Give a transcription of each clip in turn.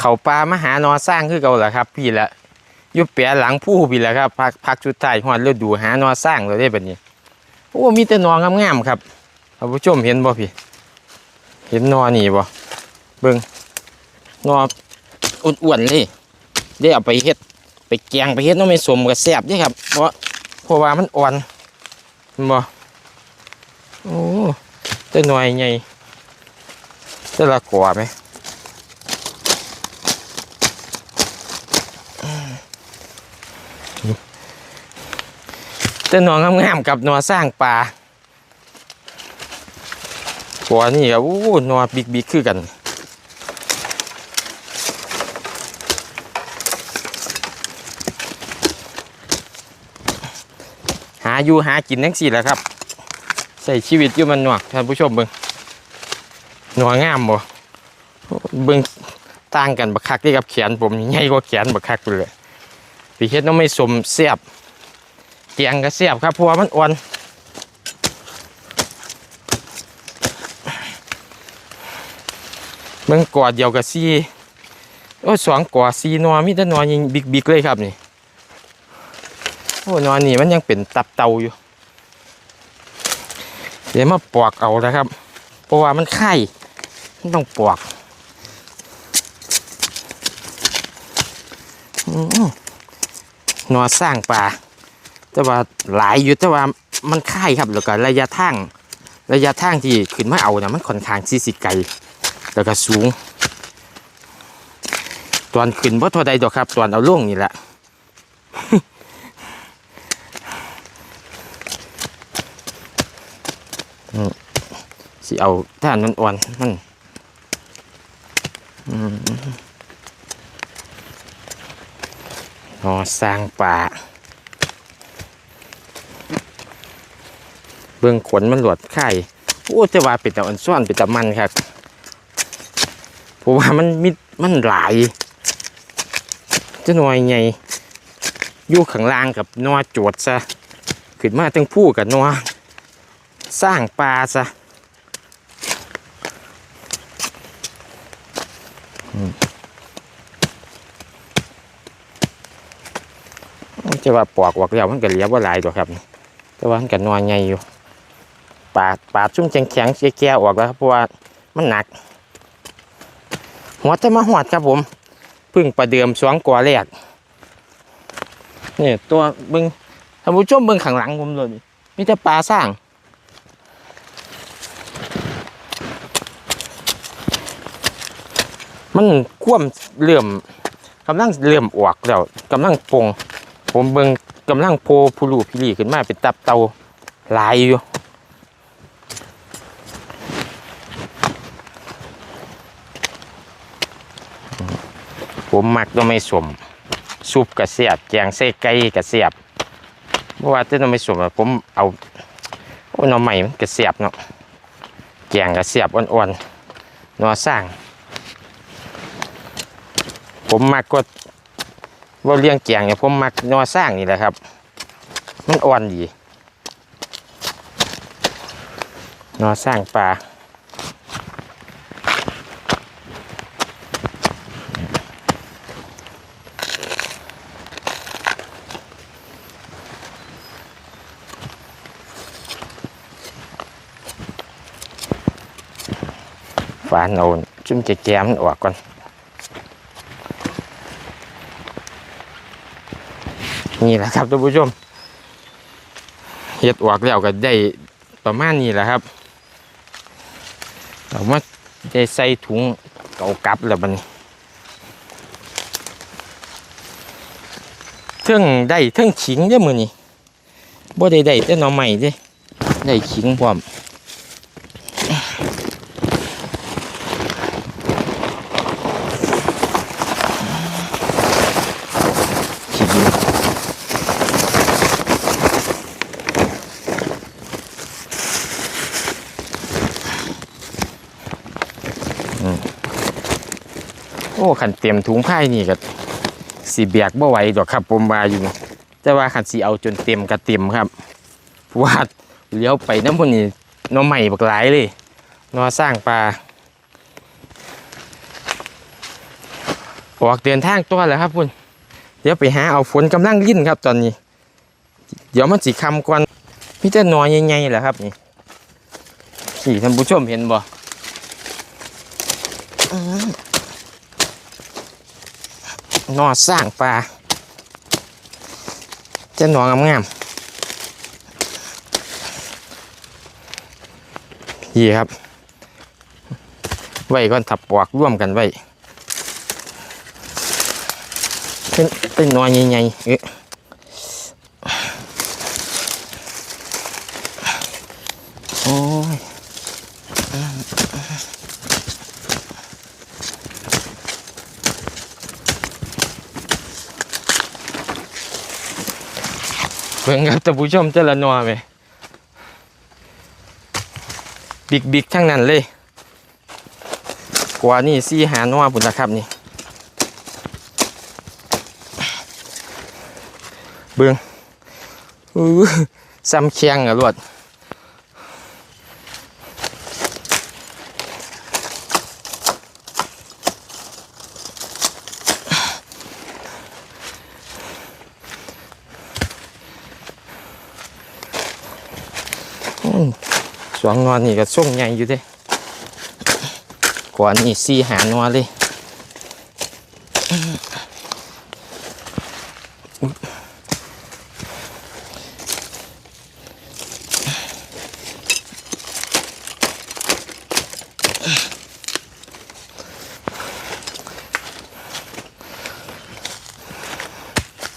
เขาปลามหานอสร้างคือเก่าแหละครับ พี่ละยู่เปียหลังผู้พี่ละครับพักพักชุดใต้หอดฤดูหานอสร้างเราได้แบบนี้โอ้มีแต่นองามๆครับท่านผู้ชมเห็นบ่พี่ เห็นนอนี่บ่เบิ่งนออ้วนๆเลยได้เอาไปเฮ็ดไปแกงไปเฮ็ดน้องไม่สมกับแซ่บเด้ครับ เพราะเพราะว่ามันอ่อนเห็นบ่โอ้แต่หน่อยใหญ่แต่ละกว่าไหม แต่หนองงามๆกับหนอสร้างปลาหัวนี่ครับอู้หนอบิ๊กๆคือกันหาอยู่หากินทั้งสี่แหละครับ ใส่ชีวิตอยู่มันหนวกท่านผู้ชมเบิงหนองามบ่เบิงต่างกันบักคักที่กับแขนผมใหญ่กว่าแขนบักคักเลยพี่เฮ็ดน้องไม่สมเสียบ กียงก็เสียบครับพวมันอ่อนเบิ่งกอดเดียวกับซีโอ้สองกอดซีนอมีแต่นอยิงบิ๊กๆเลยครับนี่โอ้นอนนี่มันยังเป็นตับเตาอยู่ เดี๋ยวมาปอกเอานะครับ เพราะว่ามันไข่มันต้องปอกอืมหนสร้างปลา แต่ว่าหลายอยู่แต่ว่ามันค่ายครับแล้วก็ระยะทางระยะทางที่ขึ้นมาเอาเนี่ยมันค่อนข้างที่สิไกลแล้วก็สูง ตอนขึ้นเพราะทอใดดอกครับ ตอนเอาล่วงนี่แหละสิเอาท่านมันอ่อนมันอืมอ๋อสร้างป่า เบื้องขนมันหลวดไข่โอ้แต่ว่าเป็นแต่อันซ่อนเป็นแต่มันครับเพราะว่ามันมิดมันหลายจะหน่อยไงอยู่ข้างล่างกับนัวโจดซะขึ้นมาตั้งผู้กับนัวสร้างปลาซะจะว่าปอกออกแล้วมันก็เหลียว่าหลายตัวครับ แต่ว่ามันก็นัวไงอยู่ ปาดปาดชุ่มแข็งแข็งแก่ๆออกแล้วครับเพราะว่ามันหนัก หัวจะมาหอดครับผมพึ่งประเดิมสองกว่าแรกนี่ตัวเบึงท่านผู้ชมเบึงข้างหลังผมเลยมีแต่ปลาสร้าง มันคว่ำเหลื่อมกำลังเหลื่อมออกแล้วกำลังปงผมเบิงกำลังโพพูลูพิลีขึ้นมาเป็นตับเตาลายอยู่ ผมมักก็ไม่สมซุปกระเสียบแกงใส่ไก่กระเสียบเพราะว่าจะต้องไม่สมผมเอาโอ้หน่อใหม่มันกระเสียบเนาะแกงกระเสียบอ่อนๆหนอสร้าง ผมมักก็ว่าเลี้ยงแกงเนี่ยผมมักหนอสร้างนี่แหละครับ มันอ่อนดีหนอสร้างปลาาโนนจุ่มจะแกมมันออกก่อนนี่แหละครับท่านผู้ชมเห็ดออกแล้วก็ได้ประมาณนี้แหละครับเอามาได้ใส่ถุงเก่ากลับแล้วบันี้เทิงได้เทิงขิงเด้อมือนี้บ่ได้ได้แต่หน่อใหม่เด้ได้ขิงพร้อม ขี้ดินอืมโอ้ ขันเตรียมถุงไผ่นี่ก็สีเบียกบ่ไหวดอกครับผมว่าอยู่ แต่ว่าขันสีเอาจนเต็มก็เต็มครับเพราะว่าเลี้ยวไปน้ำพวกนี้น้อใหม่บักหลายเลยนอสร้างปลาออกเดินทางตัวแล้วครับพุ่นเดี๋ยวไปหาเอาฝนกำลังลิ้นครับตอนนี้ เดี๋ยวมันสิคำก่อนพี่จะนอยใหญ่ๆแหละครับนี่ขี่ท่านผู้ชมเห็นบ่อื้อ นอสร้างปลาจะหนองงามๆพี่ครับ ไว้ก่อนถับปอกร่วมกันไว้เป็นเป็นหนอยใหญ่ๆเอ๊ะโอ้ย บิ่งครับท่านผู้ชมเจละหนอไหมบิ๊กบิ๊กทั้งนั้นเลย กว่านี่ซี่หาหนอพุ่นละครับนี่เบิ่งซ้ำเคียงอะลวด สวงนอนนี่ก็ส่งใหญ่อยู่เด้กว่านี่ซีหาหนอเลย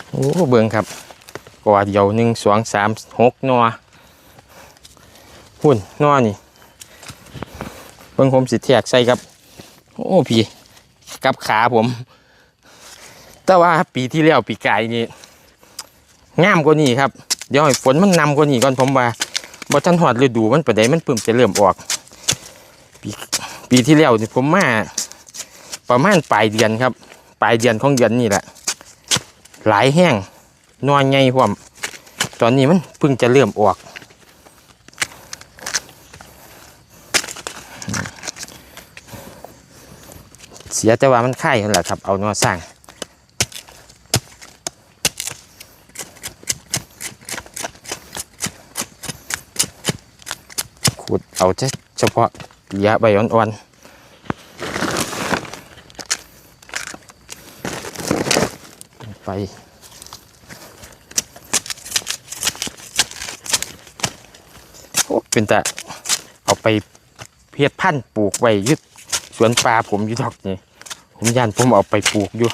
โอ้เบิ่งครับกวาเดียวหนึ่งสองสามหกหนอ หุ่นนอนี่เบิ่งผมสิแทกใส่ครับ โอ้พี่กับขาผม แต่ว่าปีที่แล้วปีกายนี่งามกว่านี้ครับเดี๋ยวให้ฝนมันนำกว่านี้ก่อนผมว่าบ่ทันหอดฤดูมันไปได้มันเพิ่มจะเริ่มออก ปีปีที่แล้วนี่ผมมาประมาณปลายเดือนครับ ปลายเดือนของเดือนนี่แหละ หลายแห้งนอนใหญ่พร้อมตอนนี้มันเพิ่งจะเริ่มออก สียแต่ว่ามันไข่นั่นแหละครับ เอานอสร้างขุดเอาเฉพาะเหลียใบอ่อนๆไปโอ้เป็นแต่เอาไปเพียรพันธุ์ปลูกไว้ยึดสวนปลาผมอยู่ดอกนี่ ผมยันผมเอาไปปลูกอยู่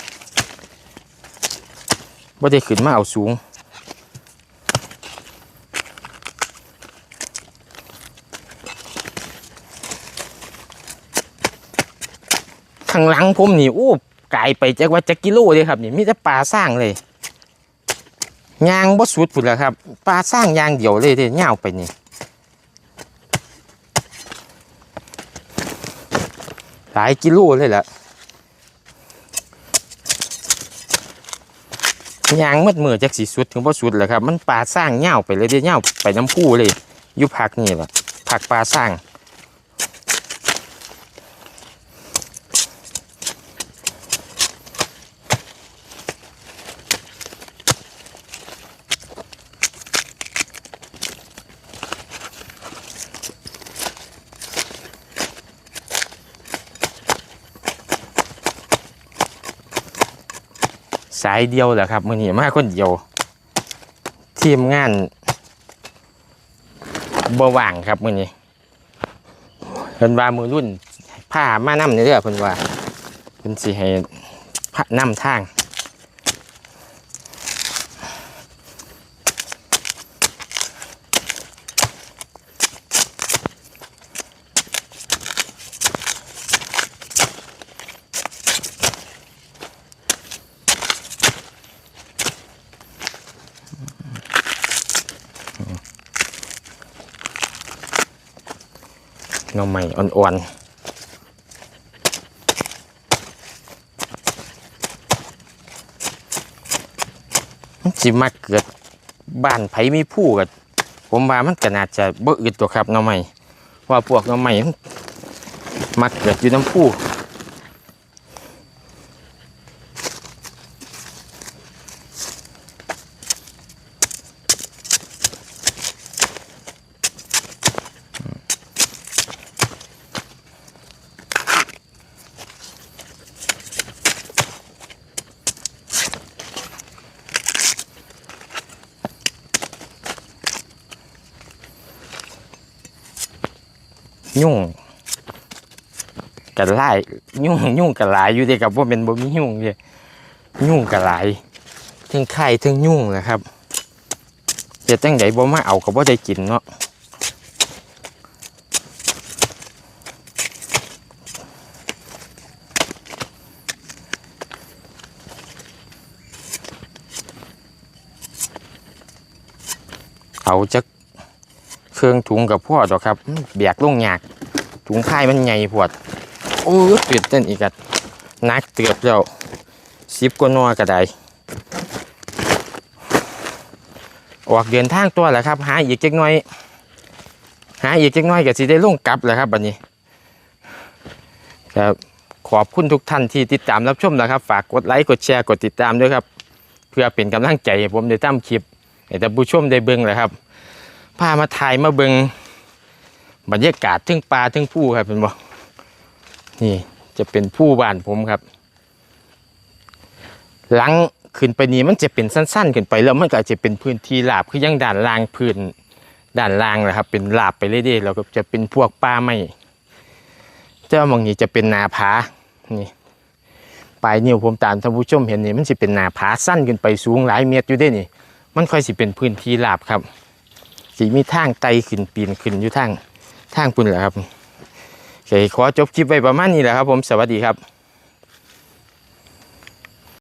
ว่าได้ขึ้นมาเอาสูง ข้างหลังผมนี่โอ้ไกลไปจักว่าจักกิโลเลยครับนี่มีแต่ปลาสร้างเลยยางบ่สุดพุ่นแหละครับปลาสร้างยางเดียวเลยเด้ยาวไปนี่หลายกิโลเลยแหละ ยางมัดมือจักสีสุดถึงพ่สุดแหละครับ มันปลาสร้างยาไปเลยเด้ยาไปน้ำผู้เลยอยู่ผักนี่แหละผักปลาสร้าง สายเดียวแหละครับมือนี้มาคนเดียวทีมงานบว่างครับมือนี้เพิ่นว่ามือรุ่นผ้ามานำในเรื่องเพิ่นว่าเพิ่นสิให้พระนำทาง หน่อใหม่อ่อนๆสิมาเกิดบ้านไผมีผู้กับผมว่ามันก็น่าจะบ่อึดตัวครับหน่อใหม่ว่าพวกหน่อใหม่มันมาเกิดอยู่น้ำผู้ ยุ่งกันไล่ยุ่งยุ่งกันหลายอยู่เดีกับว่าเป็นบ่มียุ่งเลยยุ่งกันหลายทั้งไข่ทั้งยุ่งนะครับจะตั้งไหนบ่มาเอาก็บ่ได้กินเนาะเอาจัก เครื่องถุงกับพ่อดอกครับแบกลงยากถุงไข่มันใหญ่พวดโอ้ตื่นเต้นอีกอะนักเตือบแล้วสิบกว่านัวก็ได้ออกเดินทางตัวแหละครับ หาอีกเจักน่อย หาอีกเจักน่อยก็สิได้ลงกลับแหละครับบัดนี้ครับขอบคุณทุกท่านที่ติดตามรับชมนะครับ ฝากกดไลค์กดแชร์กดติดตามด้วยครับ เพื่อเป็นกำลังใจให้ผมได้ทำคลิปให้ท่านผู้ชมได้เบิ่งแหละครับ พามาถ่ายมาเบิงบรรยากาศทึ่งปลาทึ่งผู้ครับเป็นบ่นี่จะเป็นผู้บ้านผมครับ หลังขึ้นไปนี้มันจะเป็นสั้นๆ ขึ้นไปแล้วมันก็จะเป็นพื้นที่ลาบคือยังด่านล่างพื้นด่านล่างนะครับ เป็นลาบไปเรื่อยๆแล้วก็จะเป็นพวกป่าไม้เจ้ามองนี้จะเป็นนาผานี่ปลายนิ้วผมตามท่านผู้ชมเห็นนี่มันจะเป็นนาผาสั้นขึ้นไปสูงหลายเมตรอยู่ด้วยนี่ มันค่อยสิเป็นพื้นที่ลาบครับ สีมีทางไตขึ้นปีนขึ้นอยู่ทางทางปุ่นแหละครับโอเคขอจบคลิปไว้ประมาณนี้แหละครับผมสวัสดีครับ